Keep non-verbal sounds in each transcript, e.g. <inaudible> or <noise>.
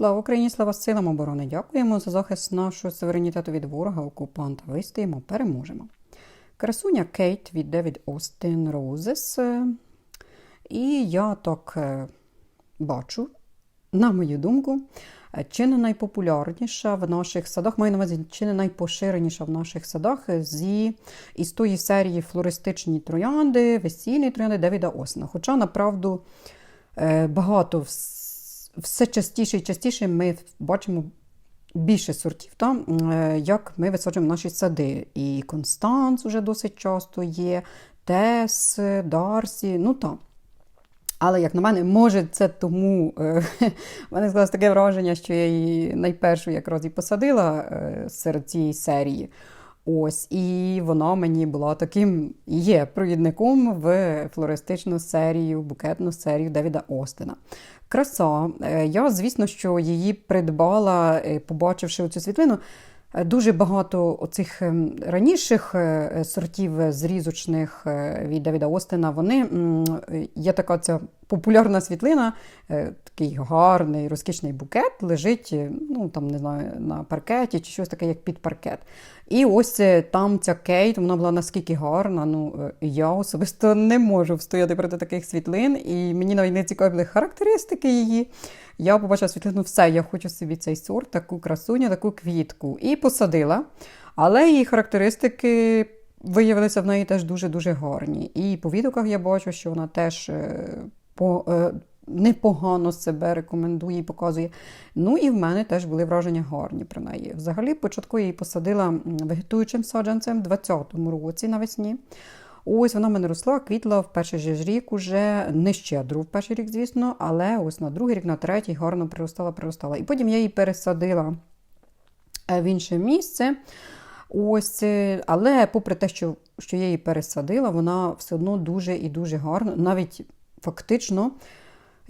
Слава Україні, слава силам оборони! Дякуємо за захист нашого суверенітету від ворога, окупанта. Вистоїмо, переможемо. Красуня Кейт від Девід Остин Роузес. І я так е, бачу, на мою думку, е, чи не найпопулярніша в наших садах, маю на увазі, чи не найпоширеніша в наших садах зі із тої серії флористичні троянди, весільні троянди Девіда Осена. Хоча, направду, е, багато все частіше і частіше ми бачимо більше сортів, та, е, як ми висаджуємо наші сади. І Констанс вже досить часто є, Тес, Дарсі, ну так. Але, як на мене, може, це тому е, <laughs> в мене склалось таке враження, що я її найпершу якраз і посадила е, серед цієї серії. Ось, і вона мені була таким є провідником в флористичну серію, букетну серію Девіда Остина. Краса. Е, Я, звісно, що її придбала, е, побачивши цю світлину. Е, Дуже багато оцих ем, раніших сортів зрізочних від Давіда Остина. Вони є така ця популярна світлина, е, такий гарний, розкішний букет лежить, е, ну там не знаю, на паркеті чи щось таке, як під паркет. І ось е, там ця Кейт, вона була наскільки гарна. Ну я особисто не можу встояти проти таких світлин, і мені навіть не цікаві характеристики її. Я побачила світлину, все, я хочу собі цей сорт, таку красуню, таку квітку. І посадила. Але її характеристики виявилися в неї теж дуже-дуже гарні. І по відгуках я бачу, що вона теж по, е, непогано себе рекомендує і показує. Ну і в мене теж були враження гарні про неї. Взагалі, початку я її посадила вегетуючим саджанцем в 2020 році навесні. Ось вона в мене росла, квітла в перший же ж рік уже не щедро в перший рік, звісно, але ось на другий рік, на третій гарно приростала, приростала. І потім я її пересадила е, в інше місце. Ось, е, але попри те, що, що я її пересадила, вона все одно дуже і дуже гарно, навіть фактично.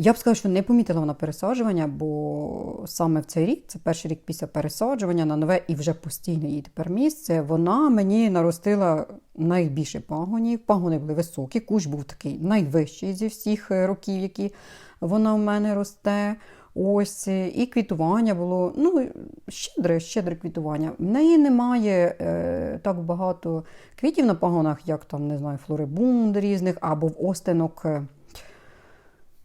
Я б сказала, що не помітила вона пересаджування, бо саме в цей рік, це перший рік після пересаджування на нове і вже постійне її тепер місце, вона мені наростила найбільше пагонів. Пагони були високі, кущ був такий найвищий зі всіх е, років, які вона в мене росте. Ось е, і квітування було ну, щедре, щедре квітування. В неї немає е, так багато квітів на пагонах, як там, не знаю, флорибунд різних, або в остинок.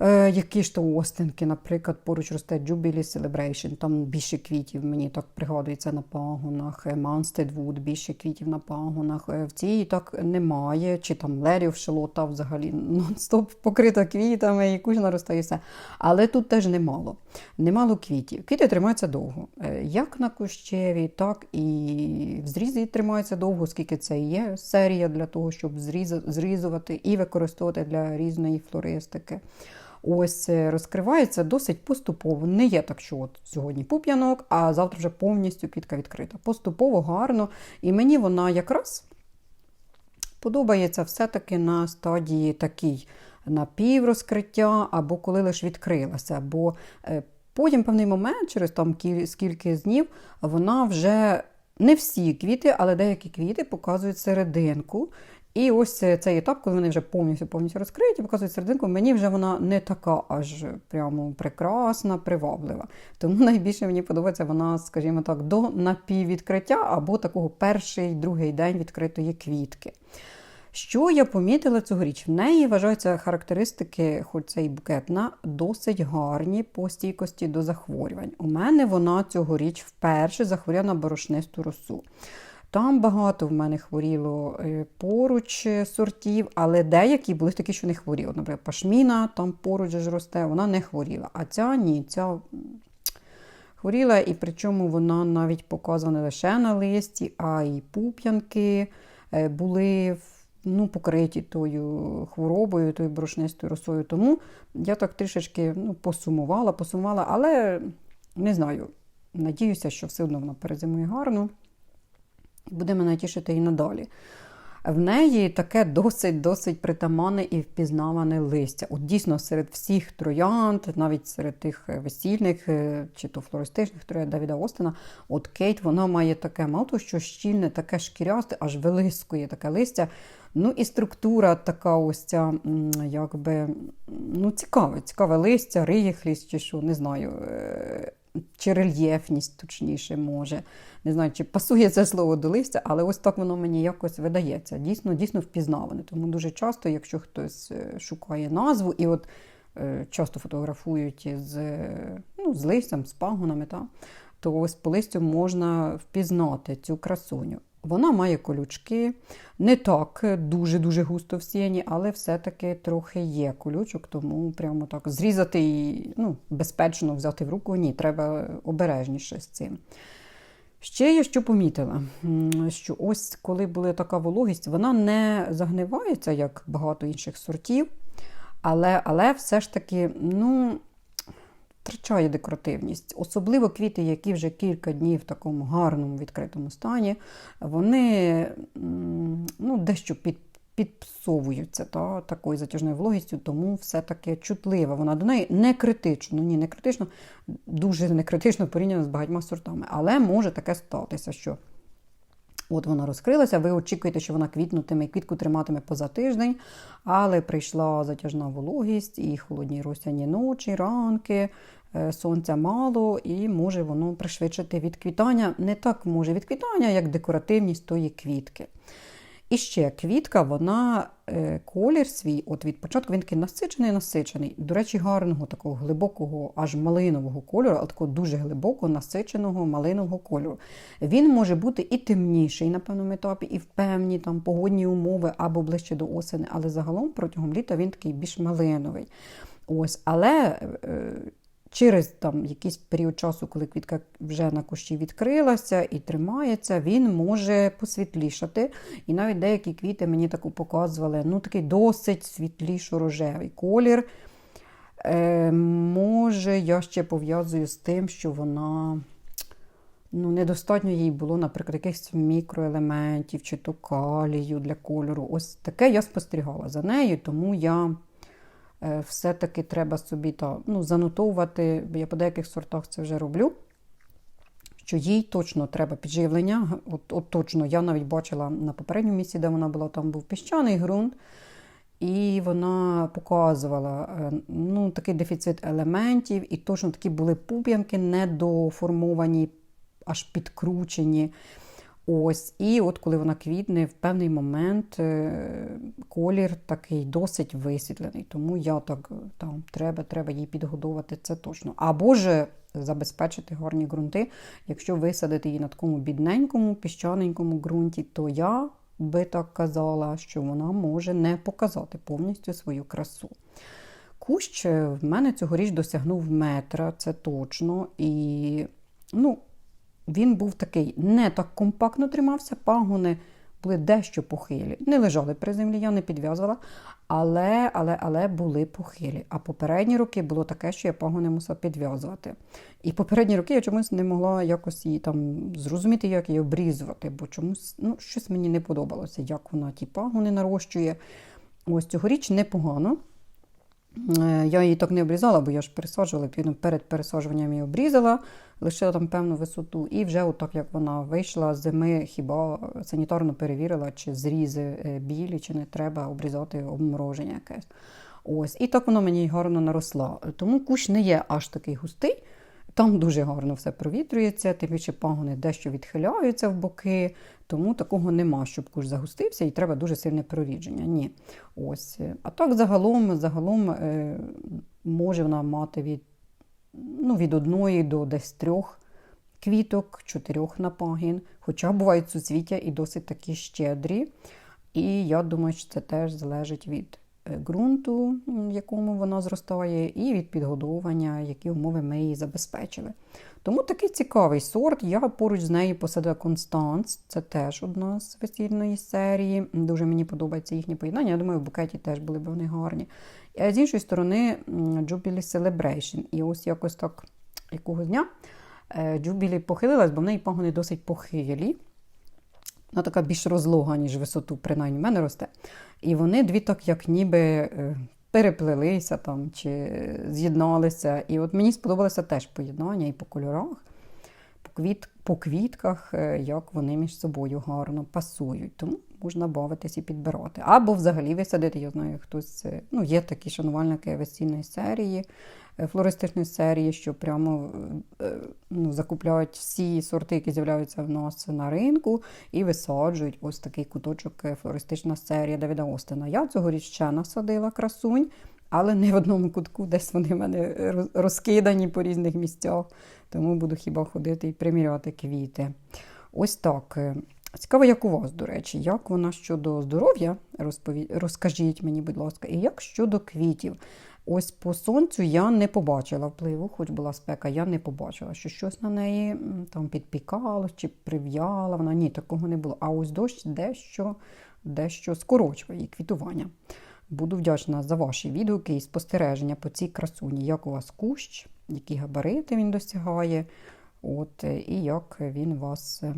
Е, які ж то остинки, наприклад, поруч росте Jubilee Celebration, там більше квітів, мені так пригадується на пагонах, е, Manstead Wood, більше квітів на пагонах. Е, В цій так немає, чи там Лерів Шелота взагалі нон-стоп покрита квітами, і куж наростає все. Але тут теж немало. Немало квітів. Квіти тримаються довго. Е, Як на кущеві, так і в зрізі тримаються довго, оскільки це є серія для того, щоб зріза- зрізувати і використовувати для різної флористики. Ось е, розкривається досить поступово. Не є так, що от сьогодні пуп'янок, а завтра вже повністю квітка відкрита. Поступово, гарно. І мені вона якраз подобається все-таки на стадії такій напіврозкриття, або коли лише відкрилася. Бо е, потім певний момент, через там скільки днів, вона вже не всі квіти, але деякі квіти показують серединку. І ось цей етап, коли вони вже повністю повністю розкриті, показують серединку, мені вже вона не така аж прямо прекрасна, приваблива. Тому найбільше мені подобається вона, скажімо так, до напіввідкриття або такого перший, другий день відкритої квітки. Що я помітила цьогоріч? В неї вважаються характеристики, хоч це і букетна, досить гарні по стійкості до захворювань. У мене вона цьогоріч вперше захворіла на борошнисту росу. Там багато в мене хворіло е, поруч е, сортів, але деякі були такі, що не хворіли. Наприклад, пашміна там поруч ж росте, вона не хворіла. А ця ні, ця хворіла, і причому вона навіть показана не лише на листі, а й пуп'янки е, були ну, покриті тою хворобою, тою борошнистою росою. Тому я так трішечки ну, посумувала, посумувала, але не знаю. Надіюся, що все одно вона перезимує гарно буде мене тішити і надалі. В неї таке досить-досить притаманне і впізнаване листя. От дійсно серед всіх троянд, навіть серед тих е, весільних е, чи то флористичних троянд Давіда Остина, от Кейт вона має таке мало що щільне, таке шкірясте, аж вилискує таке листя. Ну і структура така ось ця, якби, ну, цікаве, цікаве листя, рихлість чи що, не знаю. Чи рельєфність, точніше, може. Не знаю, чи пасує це слово до листя, але ось так воно мені якось видається. Дійсно, дійсно впізнаване. Тому дуже часто, якщо хтось е, шукає назву, і от е, часто фотографують з, е, ну, з листям, з пагонами, та, то ось по листю можна впізнати цю красуню. Вона має колючки, не так дуже-дуже густо всіяні, але все-таки трохи є колючок, тому прямо так зрізати і ну, безпечно взяти в руку ні, треба обережніше з цим. Ще я що помітила, що ось коли була така вологість, вона не загнивається, як багато інших сортів, але, але все ж таки, ну, втрачає декоративність. Особливо квіти, які вже кілька днів в такому гарному відкритому стані, вони ну, дещо під, підпсовуються та, такою затяжною вологістю, тому все-таки чутлива. Вона до неї не критично, ні, не критично, дуже не критично порівняно з багатьма сортами. Але може таке статися, що От вона розкрилася, ви очікуєте, що вона квітнутиме і квітку триматиме поза тиждень, але прийшла затяжна вологість і холодні росяні ночі, ранки, сонця мало, і може воно пришвидшити відквітання. Не так може відквітання, як декоративність тої квітки. І ще квітка, вона е, колір свій, от від початку він такий насичений, насичений. До речі, гарного такого глибокого, аж малинового кольору, але такого дуже глибокого, насиченого малинового кольору. Він може бути і темніший на певному етапі, і в певні там погодні умови або ближче до осені, але загалом протягом літа він такий більш малиновий. Ось, але е, через там якийсь період часу, коли квітка вже на кущі відкрилася і тримається, він може посвітлішати. І навіть деякі квіти мені таку показували, ну такий досить світлішо-рожевий колір. Е, Може, я ще пов'язую з тим, що вона. Ну, недостатньо їй було, наприклад, якихось мікроелементів чи то калію для кольору. Ось таке я спостерігала за нею, тому я все-таки треба собі та, ну, занотовувати, я по деяких сортах це вже роблю. Що їй точно треба підживлення. От, от точно, я навіть бачила на попередньому місці, де вона була, там був піщаний ґрунт. І вона показувала е, ну, такий дефіцит елементів, і точно такі були пуп'янки недоформовані, аж підкручені. Ось, І от коли вона квітне, в певний момент е, колір такий досить висвітлений. Тому я так там треба треба їй підгодовувати це точно. Або ж забезпечити гарні ґрунти. Якщо висадити її на такому бідненькому, піщаненькому ґрунті, то я би так казала, що вона може не показати повністю свою красу. Кущ в мене цьогоріч досягнув метра, це точно. І ну, він був такий не так компактно тримався, пагони були дещо похилі. Не лежали при землі, я не підв'язувала, але але, але були похилі. А попередні роки було таке, що я пагони мусила підв'язувати. І попередні роки я чомусь не могла якось її там зрозуміти, як її обрізувати, бо чомусь ну, щось мені не подобалося, як вона ті пагони нарощує. Ось цьогоріч непогано. Е, Я її так не обрізала, бо я ж пересаджувала, перед пересаджуванням її обрізала, лишила там певну висоту. І вже, отак як вона вийшла з зими, хіба санітарно перевірила, чи зрізи е, білі, чи не треба обрізати обмороження якесь. Ось, І так воно мені гарно наросла. Тому кущ не є аж такий густий. Там дуже гарно все провітрюється, тим більше пагони дещо відхиляються в боки, тому такого нема, щоб куш загустився і треба дуже сильне прорідження. Ні. Ось. А так загалом загалом е, може вона мати від ну, від одної до десь трьох квіток, чотирьох на пагін. Хоча бувають суцвіття і досить такі щедрі. І я думаю, що це теж залежить від ґрунту, в якому вона зростає, і від підгодовування, які умови ми її забезпечили. Тому такий цікавий сорт. Я поруч з нею посадила Констанс, це теж одна з весільної серії. Дуже мені подобається їхнє поєднання. Я думаю, в букеті теж були б вони гарні. А з іншої сторони, Jubilee Celebration. І ось якось так якогось дня Jubilee похилилась, бо в неї пагони досить похилі. Вона така більш розлога, ніж висоту, принаймні в мене росте. І вони дві так, як ніби е, переплелися там чи з'єдналися. І от мені сподобалося теж поєднання і по кольорах, по, квіт, по квітках, е, як вони між собою гарно пасують. Тому можна бавитись і підбирати. Або взагалі висадити, я знаю, хтось, е, ну, є такі шанувальники весільної серії, е, флористичної серії, що прямо ну, закупляють всі сорти, які з'являються в нас на ринку, і висаджують ось такий куточок флористична серія Давіда Остина. Я цьогоріч ще насадила красунь, але не в одному кутку, десь вони в мене розкидані по різних місцях. Тому буду хіба ходити і приміряти квіти. Ось так. е, Цікаво, як у вас, до речі, як вона щодо здоров'я, розпові... розкажіть мені, будь ласка, і як щодо квітів. Ось по сонцю я не побачила впливу, хоч була спека, я не побачила, що щось на неї там підпікало чи прив'яла. Вона ні, такого не було. А ось дощ дещо, дещо скорочує її квітування. Буду вдячна за ваші відгуки і спостереження по цій красуні. Як у вас кущ, які габарити він досягає, от, е, і як він у вас е,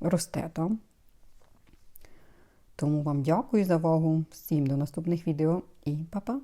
росте там. Тому вам дякую за увагу. Всім до наступних відео і па-па!